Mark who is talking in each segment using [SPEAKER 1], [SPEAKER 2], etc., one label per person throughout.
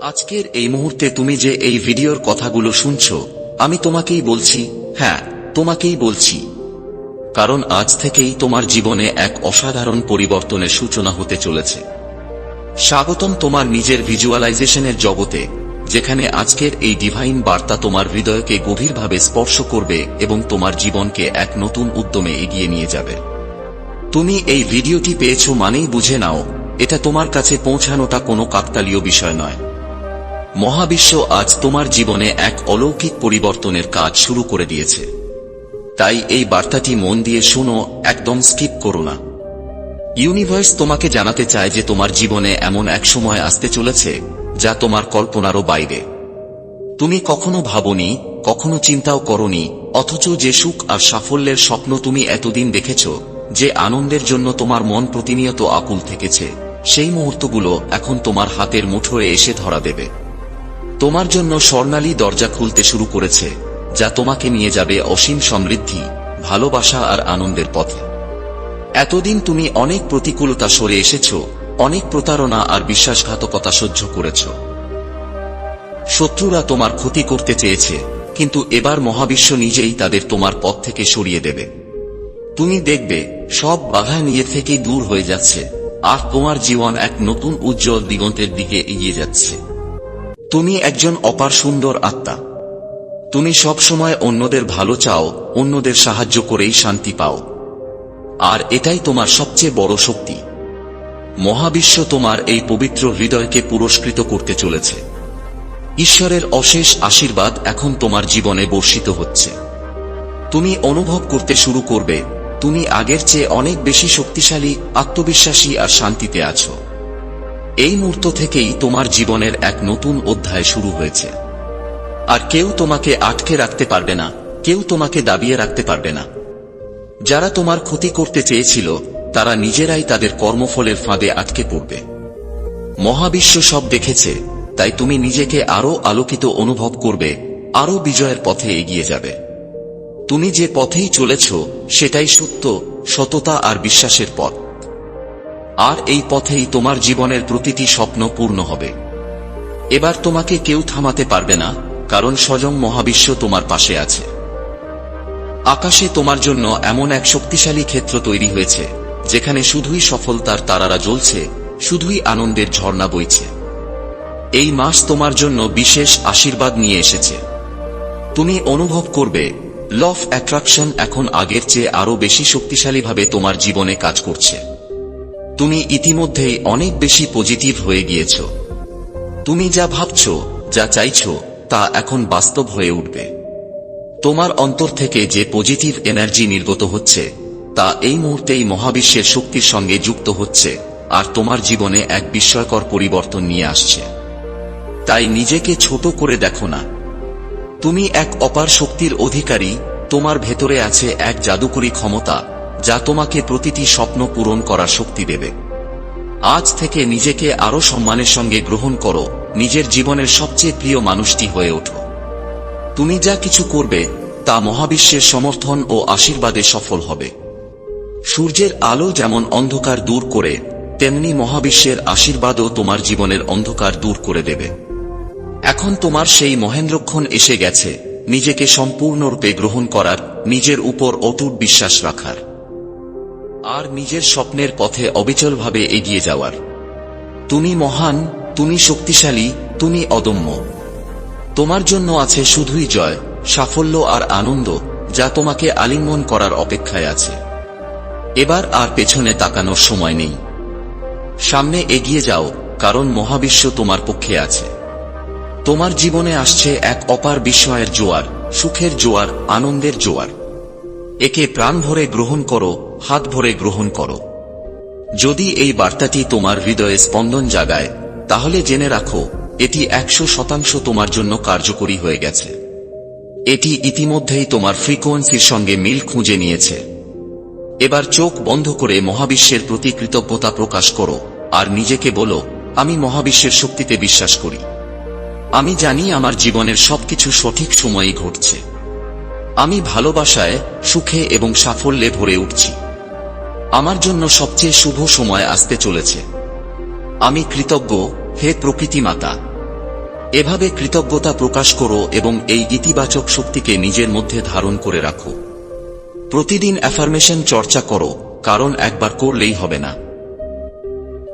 [SPEAKER 1] আজকের এই মুহূর্তে তুমি যে এই ভিডিওর কথাগুলো শুনছ, আমি তোমাকেই বলছি হ্যাঁ তোমাকেই বলছি। কারণ আজ থেকেই তোমার জীবনে এক অসাধারণ পরিবর্তনের সূচনা হতে চলেছে। স্বাগতম তোমার নিজের ভিজুয়ালাইজেশনের জগতে, যেখানে আজকের এই ডিভাইন বার্তা তোমার হৃদয়কে গভীরভাবে স্পর্শ করবে এবং তোমার জীবনকে এক নতুন উদ্যমে এগিয়ে নিয়ে যাবে। তুমি এই ভিডিওটি পেয়েছ মানেই বুঝে নাও, এটা তোমার কাছে পৌঁছানোটা কোনো কাকতালীয় বিষয় নয়। মহাবিশ্ব আজ তোমার জীবনে এক অলৌকিক পরিবর্তনের কাজ শুরু করে দিয়েছে। তাই এই বার্তাটি মন দিয়ে শুনো, একদম স্কিপ করো না। ইউনিভার্স তোমাকে জানাতে চায় যে তোমার জীবনে এমন এক সময় আসতে চলেছে, যা তোমার কল্পনারও বাইরে। তুমি কখনো ভাবনি, কখনো চিন্তাও করনি, অথচ যে সুখ আর সাফল্যের স্বপ্ন তুমি এতদিন দেখেছ, যে আনন্দের জন্য তোমার মন প্রতিনিয়ত আকুল থেকেছে, সেই মুহূর্তগুলো এখন তোমার হাতের মুঠোয় এসে ধরা দেবে। তোমার জন্য স্বর্ণালী দরজা খুলতে শুরু করেছে, যা তোমাকে নিয়ে যাবে অসীম সমৃদ্ধি, ভালোবাসা আর আনন্দের পথে। এতদিন তুমি অনেক প্রতিকূলতা সরে এসেছ, অনেক প্রতারণা আর বিশ্বাসঘাতকতা সহ্য করেছ। শত্রুরা তোমার ক্ষতি করতে চেয়েছে, কিন্তু এবার মহাবিশ্ব নিজেই তাদের তোমার পথ থেকে সরিয়ে দেবে। তুমি দেখবে, সব বাধা নিজে থেকেই দূর হয়ে যাচ্ছে, আর তোমার জীবন এক নতুন উজ্জ্বল দিগন্তের দিকে এগিয়ে যাচ্ছে। তুমি একজন অপার সুন্দর আত্মা। তুমি সব সময় অন্যদের ভালো চাও, অন্যদের সাহায্য করেই শান্তি পাও। আর এটাই তোমার সবচেয়ে বড় শক্তি। মহাবিশ্ব তোমার এই পবিত্র হৃদয়কে পুরস্কৃত করতে চলেছে। ঈশ্বরের অশেষ আশীর্বাদ এখন তোমার জীবনে বর্ষিত হচ্ছে। তুমি অনুভব করতে শুরু করবে, তুমি আগের চেয়ে অনেক বেশি শক্তিশালী, আত্মবিশ্বাসী আর শান্তিতে আছো। এই মুহূর্ত থেকেই তোমার জীবনের এক নতুন অধ্যায় শুরু হয়েছে। আর কেউ তোমাকে আটকে রাখতে পারবে না, কেউ তোমাকে দাবিয়ে রাখতে পারবে না। যারা তোমার ক্ষতি করতে চেয়েছিল, তারা নিজেরাই তাদের কর্মফলের ফাঁদে আটকে পড়বে। মহাবিশ্ব সব দেখেছে, তাই তুমি নিজেকে আরও আলোকিত অনুভব করবে আরও বিজয়ের পথে এগিয়ে যাবে। তুমি যে পথেই চলেছ, সেটাই সত্য, সততা আর বিশ্বাসের পথ। আর এই পথেই তোমার জীবনের প্রতিটি স্বপ্ন পূর্ণ হবে। এবার তোমাকে কেউ থামাতে পারবে না, কারণ স্বয়ং মহাবিশ্ব তোমার পাশে আছে। আকাশে তোমার জন্য এমন এক শক্তিশালী ক্ষেত্র তৈরি হয়েছে, যেখানে শুধুই সফলতার তারারা জ্বলছে, শুধুই আনন্দের ঝর্ণা বইছে। এই মাস তোমার জন্য বিশেষ আশীর্বাদ নিয়ে এসেছে। তুমি অনুভব করবে ল অফ অ্যাট্রাকশন এখন আগের চেয়ে আরও বেশি শক্তিশালীভাবে তোমার জীবনে কাজ করছে। তুমি ইতিমধ্যেই অনেক বেশি পজিটিভ হয়ে গিয়েছ। তুমি যা ভাবছ, যা চাইছ, তা এখন বাস্তব হয়ে উঠবে। তোমার অন্তর থেকে যে পজিটিভ এনার্জি নির্গত হচ্ছে, তা এই মুহূর্তেই মহাবিশ্বের শক্তির সঙ্গে যুক্ত হচ্ছে, আর তোমার জীবনে এক বিস্ময়কর পরিবর্তন নিয়ে আসছে। তাই নিজেকে ছোট করে দেখো না। তুমি এক অপার শক্তির অধিকারী, তোমার ভেতরে আছে এক জাদুকরী ক্ষমতা যা তোমাকে প্রতিটি স্বপ্ন পূরণ করার শক্তি দেবে। আজ থেকে নিজেকে আরও সম্মানের সঙ্গে গ্রহণ করো, নিজের জীবনের সবচেয়ে প্রিয় মানুষটি হয়ে ওঠো। তুমি যা কিছু করবে, তা মহাবিশ্বের সমর্থন ও আশীর্বাদে সফল হবে। সূর্যের আলো যেমন অন্ধকার দূর করে, তেমনি মহাবিশ্বের আশীর্বাদও তোমার জীবনের অন্ধকার দূর করে দেবে। এখন তোমার সেই মহেন্দ্রক্ষণ এসে গেছে, নিজেকে সম্পূর্ণরূপে গ্রহণ করার, নিজের উপর অটুট বিশ্বাস রাখার। আর নিজের স্বপ্নের পথে অবিচলভাবে এগিয়ে যাওয়ার। তুমি মহান, তুমি শক্তিশালী, তুমি অদম্য। তোমার জন্য আছে শুধুই জয়, সাফল্য আর আনন্দ, যা তোমাকে আলিঙ্গন করার অপেক্ষায় আছে। এবার আর পেছনে তাকানোর সময় নেই। সামনে এগিয়ে যাও, কারণ মহাবিশ্ব তোমার পক্ষে আছে। তোমার জীবনে আসছে এক অপার বিস্ময়ের জোয়ার, সুখের জোয়ার, আনন্দের জোয়ার। একে প্রাণ ভরে গ্রহণ করো হাত ভরে গ্রহণ করো। যদি এই বার্তাটি তোমার হৃদয়ে স্পন্দন জাগায়, তাহলে জেনে রাখো, এটি একশো শতাংশ তোমার জন্য কার্যকরী হয়ে গেছে। এটি ইতিমধ্যেই তোমার ফ্রিকোয়েন্সির সঙ্গে মিল খুঁজে নিয়েছে। এবার চোখ বন্ধ করে মহাবিশ্বের প্রতি কৃতজ্ঞতা প্রকাশ করো, আর নিজেকে বলো, আমি মহাবিশ্বের শক্তিতে বিশ্বাস করি। আমি জানি আমার জীবনের সবকিছু সঠিক সময়েই ঘটছে। আমি ভালোবাসায়, সুখে এবং সাফল্যে ভরে উঠছি। আমার জন্য সবচেয়ে শুভ সময় আসতে চলেছে। আমি কৃতজ্ঞ, হে প্রকৃতি মাতা এভাবে কৃতজ্ঞতা প্রকাশ করো এবং এই ইতিবাচক শক্তিকে নিজের মধ্যে ধারণ করে রাখো। প্রতিদিন অ্যাফার্মেশন চর্চা করো, কারণ একবার করলেই হবে না।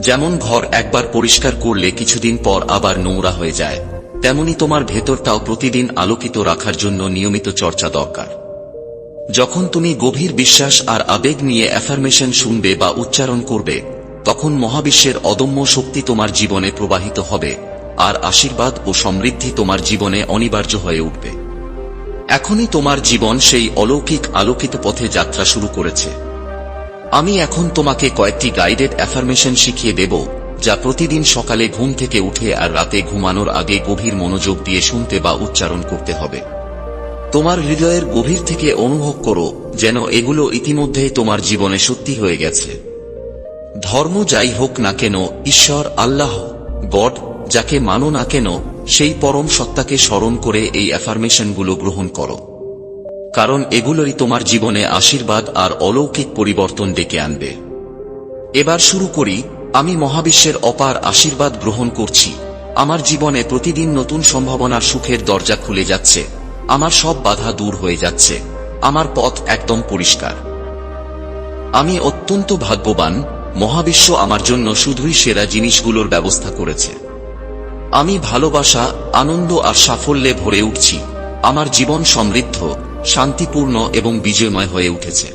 [SPEAKER 1] যেমন ঘর একবার পরিষ্কার করলে কিছুদিন পর আবার নোংরা হয়ে যায়, তেমনি তোমার ভেতরটাও প্রতিদিন আলোকিত রাখার জন্য নিয়মিত চর্চা দরকার। যখন তুমি গভীর বিশ্বাস আর আবেগ নিয়ে অ্যাফার্মেশন শুনবে বা উচ্চারণ করবে, তখন মহাবিশ্বের অদম্য শক্তি তোমার জীবনে প্রবাহিত হবে, আর আশীর্বাদ ও সমৃদ্ধি তোমার জীবনে অনিবার্য হয়ে উঠবে। এখনই তোমার জীবন সেই অলৌকিক আলোকিত পথে যাত্রা শুরু করেছে। আমি এখন তোমাকে কয়েকটি গাইডেড অ্যাফার্মেশন শিখিয়ে দেব, যা প্রতিদিন সকালে ঘুম থেকে উঠে আর রাতে ঘুমানোর আগে গভীর মনোযোগ দিয়ে শুনতে বা উচ্চারণ করতে হবে। তোমার হৃদয়ের গভীর থেকে অনুভব করো, যেন এগুলো ইতিমধ্যেই তোমার জীবনে সত্যি হয়ে গেছে। ধর্ম যাই হোক না কেন, ঈশ্বর আল্লাহ, গড, যাকে মানো না কেন, সেই পরম সত্তাকে স্মরণ করে এই অ্যাফার্মেশনগুলো গ্রহণ করো। কারণ এগুলোই তোমার জীবনে আশীর্বাদ আর অলৌকিক পরিবর্তন ডেকে আনবে। এবার শুরু করি, আমি মহাবিশ্বের অপার আশীর্বাদ গ্রহণ করছি। আমার জীবনে প্রতিদিন নতুন সম্ভাবনার সুখের দরজা খুলে যাচ্ছে। আমার সব বাধা দূর হয়ে যাচ্ছে। আমার পথ একদম পরিষ্কার। আমি অত্যন্ত ভাগ্যবান, মহাবিশ্ব আমার জন্য শুধুই সেরা জিনিসগুলোর ব্যবস্থা করেছে। আমি ভালোবাসা, আনন্দ আর সাফল্যে ভরে উঠছি। আমার জীবন সমৃদ্ধ, শান্তিপূর্ণ এবং বিজয়ময় হয়ে উঠেছে।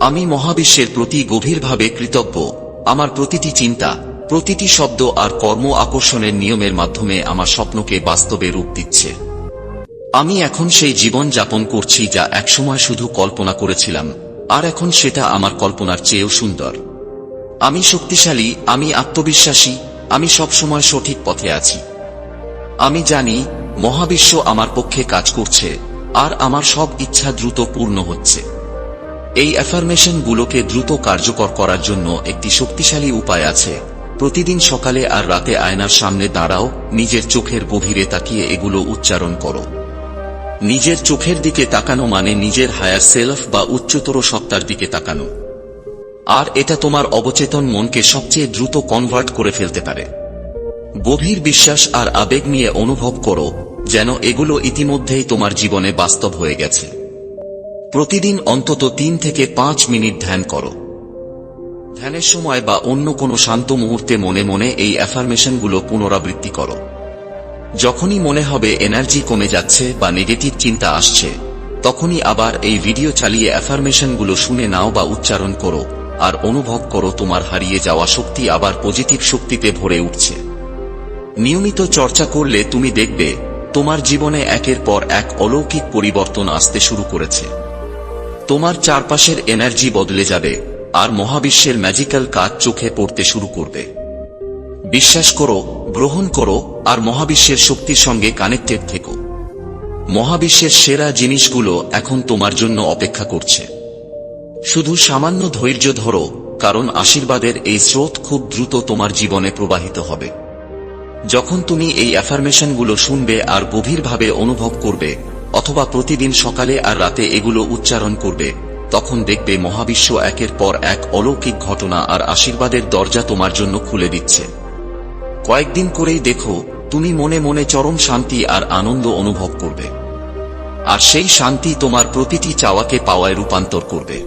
[SPEAKER 1] আমি মহাবিশ্বের প্রতি গভীরভাবে কৃতজ্ঞ। আমার প্রতিটি চিন্তা, প্রতিটি শব্দ আর কর্ম আকর্ষণের নিয়মের মাধ্যমে আমার স্বপ্নকে বাস্তবে রূপ দিচ্ছে। আমি এখন সেই জীবন যাপন করছি যা একসময় শুধু কল্পনা করেছিলাম, আর এখন সেটা আমার কল্পনার চেয়েও সুন্দর। আমি শক্তিশালী, আমি আত্মবিশ্বাসী, আমি সবসময় সঠিক পথে আছি। আমি জানি, মহাবিশ্ব আমার পক্ষে কাজ করছে, আর আমার সব ইচ্ছা দ্রুত পূর্ণ হচ্ছে। এই অ্যাফার্মেশনগুলোকে দ্রুত কার্যকর করার জন্য একটি শক্তিশালী উপায় আছে। প্রতিদিন সকালে আর রাতে আয়নার সামনে দাঁড়াও, নিজের চোখের গভীরে তাকিয়ে এগুলো উচ্চারণ করো। নিজের চোখের দিকে তাকানো মানে নিজের হায়ার সেলফ বা উচ্চতর সত্তার দিকে তাকানো। আর এটা তোমার অবচেতন মনকে সবচেয়ে দ্রুত কনভার্ট করে ফেলতে পারে। গভীর বিশ্বাস আর আবেগ নিয়ে অনুভব করো, যেন এগুলো ইতিমধ্যেই তোমার জীবনে বাস্তব হয়ে গেছে। প্রতিদিন অন্তত তিন থেকে পাঁচ মিনিট ধ্যান করো। ধ্যানের সময় বা অন্য কোনো শান্ত মুহূর্তে মনে মনে এই অ্যাফার্মেশনগুলো পুনরাবৃত্তি করো। যখনই মনে হবে এনার্জি কমে যাচ্ছে বা নেগেটিভ চিন্তা আসছে, তখনই আবার এই ভিডিও চালিয়ে অ্যাফার্মেশনগুলো শুনে নাও বা উচ্চারণ করো, আর অনুভব করো তোমার হারিয়ে যাওয়া শক্তি আবার পজিটিভ শক্তিতে ভরে উঠছে। নিয়মিত চর্চা করলে তুমি দেখবে, তোমার জীবনে একের পর এক অলৌকিক পরিবর্তন আসতে শুরু করেছে। তোমার চারপাশের এনার্জি বদলে যাবে, আর মহাবিশ্বের ম্যাজিক্যাল কাজ চোখে পড়তে শুরু করবে। বিশ্বাস করো, গ্রহণ করো, আর মহাবিশ্বের শক্তির সঙ্গে কানেক্টেড থেকো। মহাবিশ্বের সেরা জিনিসগুলো এখন তোমার জন্য অপেক্ষা করছে। শুধু সামান্য ধৈর্য ধরো, কারণ আশীর্বাদের এই স্রোত খুব দ্রুত তোমার জীবনে প্রবাহিত হবে। যখন তুমি এই অ্যাফার্মেশনগুলো শুনবে আর গভীরভাবে অনুভব করবে, অথবা প্রতিদিন সকালে আর রাতে এগুলো উচ্চারণ করবে, তখন দেখবে মহাবিশ্ব একের পর এক অলৌকিক ঘটনা আর আশীর্বাদের দরজা তোমার জন্য খুলে দিচ্ছে। কয়েকদিন করেই দেখো, তুমি মনে মনে চরম শান্তি আর আনন্দ অনুভব করবে। আর সেই শান্তি তোমার প্রতিটি চাওয়াকে পাওয়ায় রূপান্তর করবে।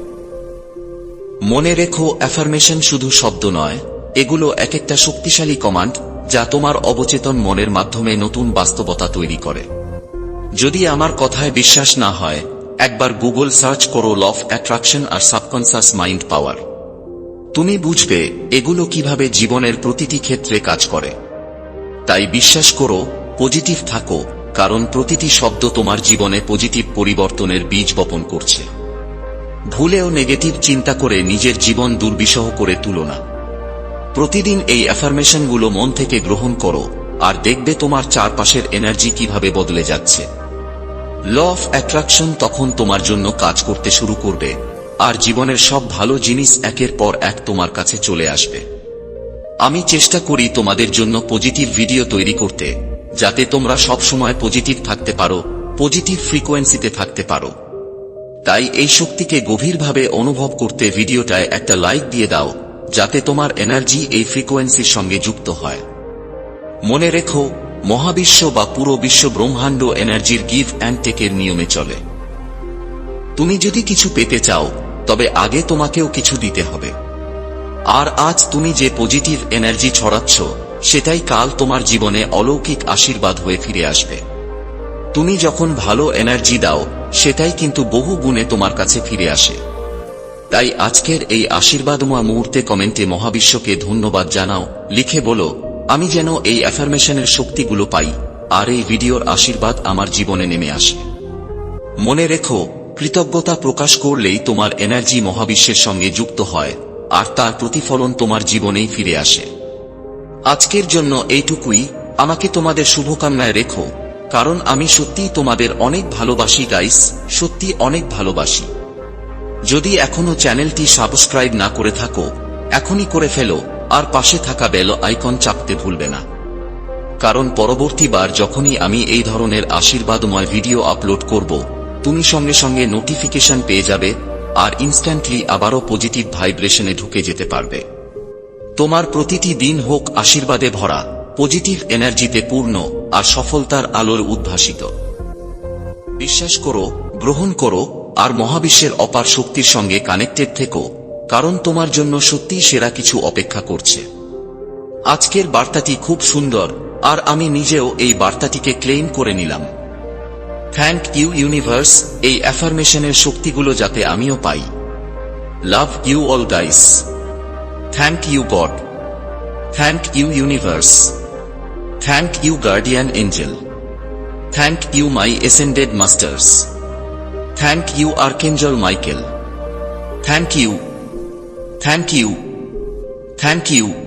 [SPEAKER 1] মনে রেখো অ্যাফার্মেশন শুধু শব্দ নয়, এগুলো এক একটা শক্তিশালী কমান্ড যা তোমার অবচেতন মনের মাধ্যমে নতুন বাস্তবতা তৈরি করে। যদি আমার কথায় বিশ্বাস না হয়, একবার গুগল সার্চ করো লফ অ্যাট্রাকশন আর সাবকনসাস মাইন্ড পাওয়ার তুমি বুঝবে এগুলো কীভাবে জীবনের প্রতিটি ক্ষেত্রে কাজ করে। তাই বিশ্বাস করো, পজিটিভ থাকো, কারণ প্রতিটি শব্দ তোমার জীবনে পজিটিভ পরিবর্তনের বীজ বপন করছে। ভুলেও নেগেটিভ চিন্তা করে নিজের জীবন দুর্বিষহ করে তুলো না। প্রতিদিন এই অ্যাফার্মেশনগুলো মন থেকে গ্রহণ করো, আর দেখবে তোমার চারপাশের এনার্জি কীভাবে বদলে যাচ্ছে। ল অফ অ্যাট্রাকশন তখন তোমার জন্য কাজ করতে শুরু করবে। আর জীবনের সব ভালো জিনিস একের পর এক তোমার কাছে চলে আসবে। আমি চেষ্টা করি তোমাদের জন্য পজিটিভ ভিডিও তৈরি করতে, যাতে তোমরা সব সময় পজিটিভ থাকতে পারো পজিটিভ ফ্রিকোয়েন্সিতে থাকতে পারো। তাই এই শক্তিকে গভীরভাবে অনুভব করতে ভিডিওটায় একটা লাইক দিয়ে দাও, যাতে তোমার এনার্জি এই ফ্রিকোয়েন্সির সঙ্গে যুক্ত হয়। মনে রেখো, মহাবিশ্ব বা পুরো বিশ্ব ব্রহ্মাণ্ড এনার্জির গিভ অ্যান্ড টেকের নিয়মে চলে। তুমি যদি কিছু পেতে চাও তবে আগে তোমাকেও কিছু দিতে হবে। আর আজ তুমি যে পজিটিভ এনার্জি ছড়াচ্ছ, সেটাই কাল তোমার জীবনে অলৌকিক আশীর্বাদ হয়ে ফিরে আসবে। তুমি যখন ভালো এনার্জি দাও, সেটাই কিন্তু বহু গুণে তোমার কাছে ফিরে আসে। তাই আজকের এই আশীর্বাদময় মুহূর্তে কমেন্টে মহাবিশ্বকে ধন্যবাদ জানাও, লিখে বলো, আমি যেন এই অ্যাফার্মেশনের শক্তিগুলো পাই, আর এই ভিডিওর আশীর্বাদ আমার জীবনে নেমে আসে। মনে রেখো কৃতজ্ঞতা প্রকাশ করলেই তোমার এনার্জি মহাবিশ্বের সঙ্গে যুক্ত হয়, আর তার প্রতিফলন তোমার জীবনেই ফিরে আসে। আজকের জন্য এইটুকুই, আমাকে তোমাদের শুভকামনায় রেখো, কারণ আমি সত্যিই তোমাদের অনেক ভালোবাসি গাইস সত্যি অনেক ভালোবাসি। যদি এখনও চ্যানেলটি সাবস্ক্রাইব না করে থাকো, এখনই করে ফেলো, আর পাশে থাকা বেল আইকন চাপতে ভুলবে না। কারণ পরবর্তীবার যখনই আমি এই ধরনের আশীর্বাদময় ভিডিও আপলোড করব তুমি সঙ্গে সঙ্গে নোটিফিকেশন পেয়ে যাবে আর ইনস্ট্যান্টলি আবারও পজিটিভ ভাইব্রেশনে ঢুকে যেতে পারবে। তোমার প্রতিটি দিন হোক আশীর্বাদে ভরা পজিটিভ এনার্জিতে পূর্ণ আর সফলতার আলোর উদ্ভাসিত। বিশ্বাস করো, গ্রহণ করো আর মহাবিশ্বের অপার শক্তির সঙ্গে কানেক্টেড থেকো, কারণ তোমার জন্য সত্যিই সেরা কিছু অপেক্ষা করছে। আজকের বার্তাটি খুব সুন্দর আর আমি নিজেও এই বার্তাটিকে ক্লেম করে নিলাম। থ্যাংক ইউ ইউনিভার্স এই অ্যাফার্মেশনের শক্তিগুলো যাতে আমিও পাই। Love you all guys thank you God thank you universe thank you guardian angel thank you my ascended masters thank you archangel Michael thank you thank you thank you